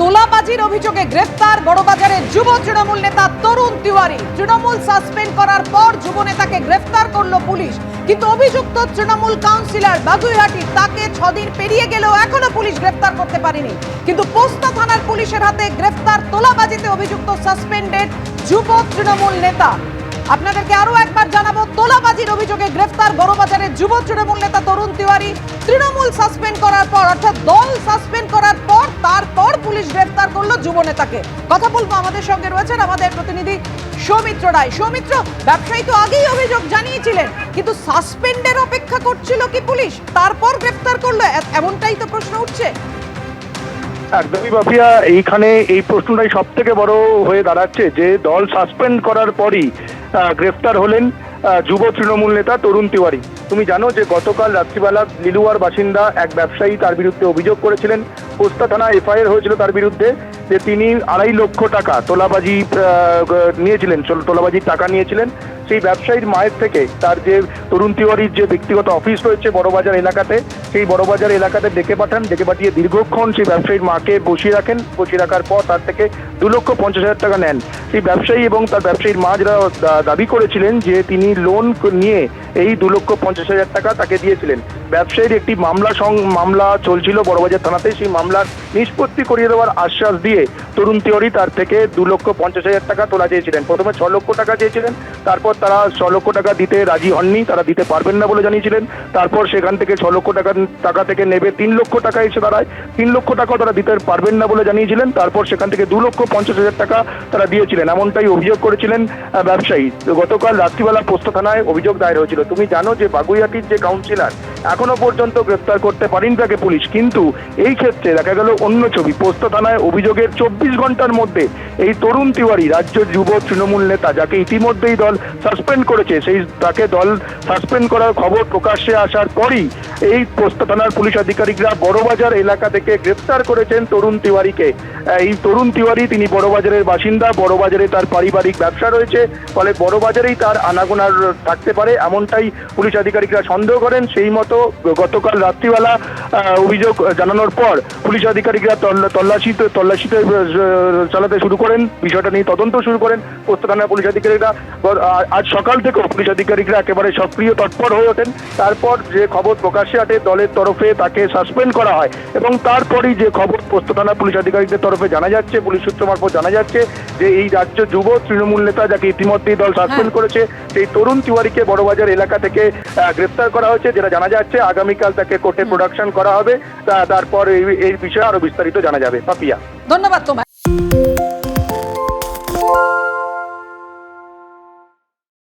তোলাবাজির অভিযোগে গ্রেফতার বড়বাজারের যুব তৃণমূল নেতা তরুণ তিওয়ারি। তৃণমূল সাসপেন্ড করার পর যুব নেতাকে গ্রেফতার করল পুলিশ। কিন্তু অভিযুক্ত তৃণমূল কাউন্সিলর বাগুইহাটি তাকে ছদিন পেরিয়ে গেলেও এখনও পুলিশ গ্রেফতার করতে পারেনি। কিন্তু পোস্তা থানার পুলিশের হাতে গ্রেফতার তোলাবাজিতে অভিযুক্ত সাসপেন্ডেড যুব তৃণমূল নেতা। আপনাদেরকে আরও একবার জানাব, তোলাবাজির অভিযোগে গ্রেফতার বড়বাজারের যুব তৃণমূল নেতা তরুণ তিওয়ারি। তৃণমূল সাসপেন্ড করার পর, অর্থাৎ দল সাসপেন্ড গ্রেফতার করল যুব নেতাকে কথা বলব আমাদের সঙ্গে রয়েছেন আমাদের প্রতিনিধি সৌমিত্র রায়। সৌমিত্র, ব্যবসায়ী তো আগেই অভিযোগ জানিয়েছিলেন, কিন্তু সাসপেন্ডের অপেক্ষা করছিল কি পুলিশ? তারপর গ্রেফতার করল এমনটাই তো প্রশ্ন উঠছে। একদমই বাপিয়া এইখানে এই প্রশ্নটাই সব থেকে বড় হয়ে দাঁড়াচ্ছে যে দল সাসপেন্ড করার পরই গ্রেফতার হলেন যুব তৃণমূল নেতা তরুণ তিওয়ারি। তুমি জানো যে গতকাল রাত্রিবেলা লিলুয়ার বাসিন্দা এক ব্যবসায়ী তার বিরুদ্ধে অভিযোগ করেছিলেন। পোস্তা থানা এফআইআর হয়েছিল তার বিরুদ্ধে। যে তিনি আড়াই লক্ষ টাকা তোলাবাজি নিয়েছিলেন তোলাবাজির টাকা নিয়েছিলেন, সেই ব্যবসায়ীর মায়ের থেকে তার যে তরুণ তিওয়ারির যে ব্যক্তিগত অফিস রয়েছে বড়বাজার এলাকাতে, সেই বড়বাজার এলাকাতে ডেকে পাঠান, ডেকে পাঠিয়ে দীর্ঘক্ষণ সেই ব্যবসায়ীর মাকে বসিয়ে রাখেন। বসিয়ে রাখার পর তার থেকে দু লক্ষ পঞ্চাশ হাজার টাকা নেন। সেই ব্যবসায়ী এবং তার ব্যবসায়ীর মা যারা দাবি করেছিলেন যে তিনি লোন নিয়ে এই দু লক্ষ পঞ্চাশ হাজার টাকা তাকে দিয়েছিলেন। ব্যবসায়ীর একটি মামলা সং, মামলা চলছিল বড়বাজার থানাতে। সেই মামলার নিষ্পত্তি করিয়ে দেওয়ার আশ্বাস দিয়ে তরুণ তিওয়ারি তার থেকে দু লক্ষ পঞ্চাশ হাজার টাকা তোলা চেয়েছিলেন। প্রথমে ছ লক্ষ টাকা চেয়েছিলেন, তারপর তারা ছ লক্ষ টাকা দিতে রাজি হননি, তারা দিতে পারবেন না বলে জানিয়েছিলেন। তারপর সেখান থেকে ছ লক্ষ টাকা টাকা থেকে নেবে তিন লক্ষ টাকা এসে দাঁড়ায়। তিন লক্ষ টাকাও তারা দিতে পারবেন না বলে জানিয়েছিলেন, তারপর সেখান থেকে দু লক্ষ পঞ্চাশ হাজার টাকা তারা দিয়েছিলেন। এমনটাই অভিযোগ করেছিলেন ব্যবসায়ী। গতকাল রাত্রিবেলা পোস্ত থানায় অভিযোগ দায়ের হয়েছিল। তুমি জানো যে বাগুইহাটির যে কাউন্সিলর এখনও পর্যন্ত গ্রেপ্তার করতে পারেনি তাকে পুলিশ। কিন্তু এই ক্ষেত্রে দেখা গেল অন্য ছবি। পোস্ত থানায় অভিযোগের চব্বিশ ঘণ্টার মধ্যে এই তরুণ তিওয়ারি রাজ্য যুব তৃণমূল নেতা যাকে ইতিমধ্যেই দল সাসপেন্ড করেছে, সেই তাকে দল সাসপেন্ড করার খবর প্রকাশ্যে আসার পরই এই পোস্ত থানার পুলিশ আধিকারিকরা বড়বাজার এলাকা থেকে গ্রেপ্তার করেছেন তরুণ তিওয়ারিকে। এই তরুণ তিওয়ারি তিনি বড়বাজারের বাসিন্দা, বড়বাজারে তার পারিবারিক ব্যবসা রয়েছে, ফলে বড়বাজারেই তার আনাগোনার থাকতে পারে, এমনটাই পুলিশ আধিকারিকরা সন্দেহ করেন। সেই মতো গতকাল রাত্রিবেলা অভিযোগ জানানোর পর পুলিশ আধিকারিকরা তল্লা- তল্লাশিতে তল্লাশিতে চালাতে শুরু করেন। বিষয়টা নিয়ে তদন্ত শুরু করেন। পোস্ত থানার পুলিশ আধিকারিকরা আজ সকাল থেকেও পুলিশ আধিকারিকরা একেবারে সক্রিয় তৎপর হয়ে ওঠেন। তারপর যে খবর প্রকাশ্যে আটে দলের তরফে তাকে সাসপেন্ড করা হয় এবং তারপরই যে খবর পোস্ত থানা পুলিশ আধিকারিকদের তরফে জানা যাচ্ছে পুলিশ সূত্র মারফত জানা যাচ্ছে যে এই রাজ্য যুব তৃণমূল নেতা যাকে ইতিমধ্যেই দল সাসপেন্ড করেছে সেই তরুণ তিওয়ারিকে বড়বাজার এলাকা থেকে আহ, গ্রেফতার করা হয়েছে যেটা জানা যাচ্ছে আগামীকাল তাকে কোর্টে প্রোডাকশন করা হবে। তারপর এই বিষয়ে আরও বিস্তারিত জানা যাবে। পাপিয়া। ধন্যবাদ তোমায়।